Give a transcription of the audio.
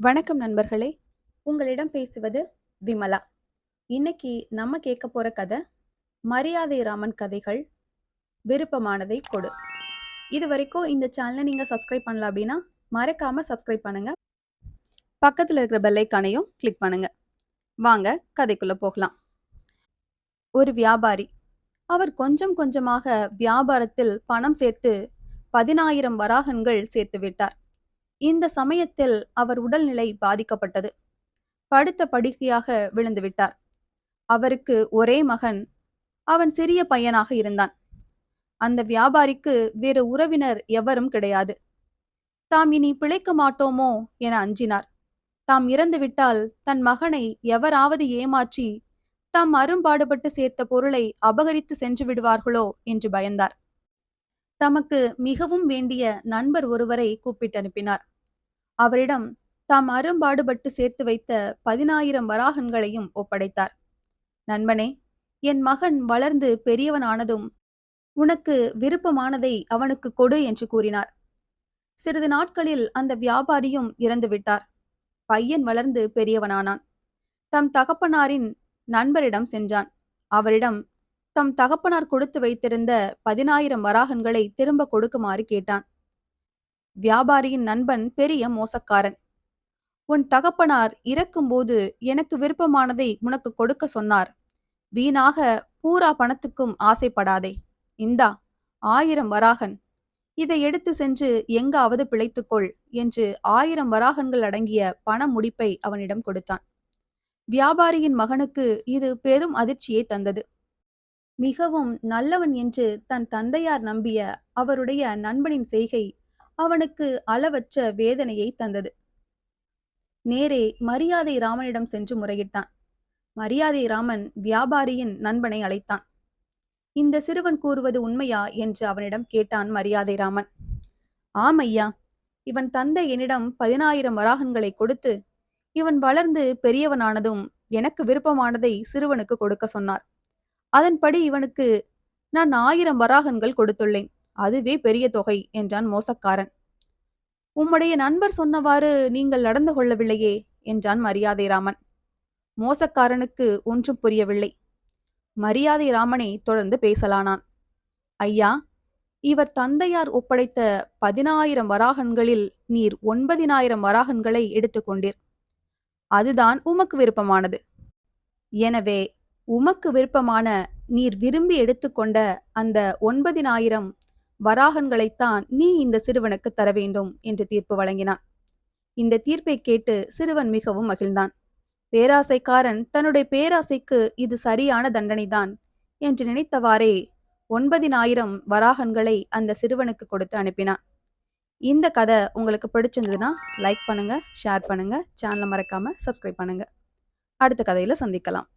வணக்கம் நண்பர்களே. உங்களிடம் பேசுவது விமலா. இன்னைக்கு நம்ம கேட்க போற கதை மரியாதை ராமன் கதைகள் விருப்பமானதை கொடு. இது வரைக்கும் இந்த சேனலை நீங்க சப்ஸ்கிரைப் பண்ணல அப்படின்னா மறக்காம சப்ஸ்கிரைப் பண்ணுங்க. பக்கத்தில் இருக்கிற பெல்லைக்கானையும் கிளிக் பண்ணுங்க. வாங்க கதைக்குள்ள போகலாம். ஒரு வியாபாரி அவர் கொஞ்சம் கொஞ்சமாக வியாபாரத்தில் பணம் சேர்த்து பதினாயிரம் வராகன்கள் சேர்த்து விட்டார். இந்த சமயத்தில் அவர் உடல்நிலை பாதிக்கப்பட்டது. படுத்த படுக்கையாக விழுந்து விட்டார். அவருக்கு ஒரே மகன் அவன் சிறிய பையனாக இருந்தான். அந்த வியாபாரிக்கு வேறு உறவினர் எவரும் கிடையாது. தாம் இனி பிழைக்க மாட்டோமோ? என அஞ்சினார். தாம் இறந்துவிட்டால் தன் மகனை எவராவது ஏமாற்றி தாம் அரும்பாடுபட்டு சேர்த்த பொருளை அபகரித்து சென்று விடுவார்களோ? என்று பயந்தார். தமக்கு மிகவும் வேண்டிய நண்பர் ஒருவரை கூப்பிட்டு அனுப்பினார் அவரிடம் தாம் அரும்பாடுபட்டு சேர்த்து வைத்த பதினாயிரம் வராகன்களையும் ஒப்படைத்தார். நண்பனே என் மகன் வளர்ந்து பெரியவனானதும் உனக்கு விருப்பமானதை அவனுக்கு கொடு என்று கூறினார். சிறிது நாட்களில் அந்த வியாபாரியும் இறந்துவிட்டார். பையன் வளர்ந்து பெரியவனானான். தம் தகப்பனாரின் நண்பரிடம் சென்றான். அவரிடம் தம் தகப்பனார் கொடுத்து வைத்திருந்த பதினாயிரம் வராகன்களை திரும்ப கொடுக்குமாறு கேட்டான். வியாபாரியின் நண்பன் பெரிய மோசக்காரன். உன் தகப்பனார் இறக்கும்போது எனக்கு விருப்பமானதை உனக்கு கொடுக்க சொன்னார். வீணாக பூரா பணத்துக்கும் ஆசைப்படாதே. இந்தா ஆயிரம் வராகன். இதை எடுத்து சென்று எங்காவது பிழைத்துக்கொள் என்று ஆயிரம் வராகன்கள் அடங்கிய பண முடிப்பை அவனிடம் கொடுத்தான். வியாபாரியின் மகனுக்கு இது பெரும் அதிர்ச்சியை தந்தது. மிகவும் நல்லவன் என்று தன் தந்தையார் நம்பிய அவருடைய நண்பனின் செய்கை அவனுக்கு அளவற்ற வேதனையை தந்தது. நேரே மரியாதை ராமனிடம் சென்று முறையிட்டான். மரியாதை ராமன் வியாபாரியின் நண்பனை அழைத்தான். இந்த சிறுவன் கூறுவது உண்மையா என்று அவனிடம் கேட்டான் மரியாதை ராமன். ஆம் ஐயா இவன் தந்தை என்னிடம் பதினாயிரம் வராகன்களை கொடுத்து இவன் வளர்ந்து பெரியவனானதும் எனக்கு விருப்பமானதை சிறுவனுக்கு கொடுக்க சொன்னார். அதன்படி இவனுக்கு நான் ஆயிரம் வராகன்கள் கொடுத்துள்ளேன். அதுவே பெரிய தொகை என்றான் மோசக்காரன். உம்முடைய நண்பர் சொன்னவாறு நீங்கள் நடந்து கொள்ளவில்லையே என்றான் மரியாதை ராமன். மோசக்காரனுக்கு ஒன்றும் புரியவில்லை. மரியாதை ராமனை தொடர்ந்து பேசலானான். ஐயா இவர் தந்தையார் ஒப்படைத்த பதினாயிரம் வராகன்களில் நீர் ஒன்பதினாயிரம் வராகன்களை எடுத்துக்கொண்டீர் அதுதான் உமக்கு விருப்பமானது. எனவே உமக்கு விருப்பமான நீர் விரும்பி எடுத்துக்கொண்ட அந்த ஒன்பதினாயிரம் வராகன்களைத்தான் நீ இந்த சிறுவனுக்கு தர வேண்டும் என்று தீர்ப்பு வழங்கினான். இந்த தீர்ப்பை கேட்டு சிறுவன் மிகவும் மகிழ்ந்தான். பேராசைக்காரன் தன்னுடைய பேராசைக்கு இது சரியான தண்டனைதான் என்று நினைத்தவாறே ஒன்பதினாயிரம் வராகன்களை அந்த சிறுவனுக்கு கொடுத்து அனுப்பினான். இந்த கதை உங்களுக்கு பிடிச்சிருந்ததுன்னா லைக் பண்ணுங்க ஷேர் பண்ணுங்க சேனலை மறக்காம சப்ஸ்கிரைப் பண்ணுங்க. அடுத்த கதையில சந்திக்கலாம்.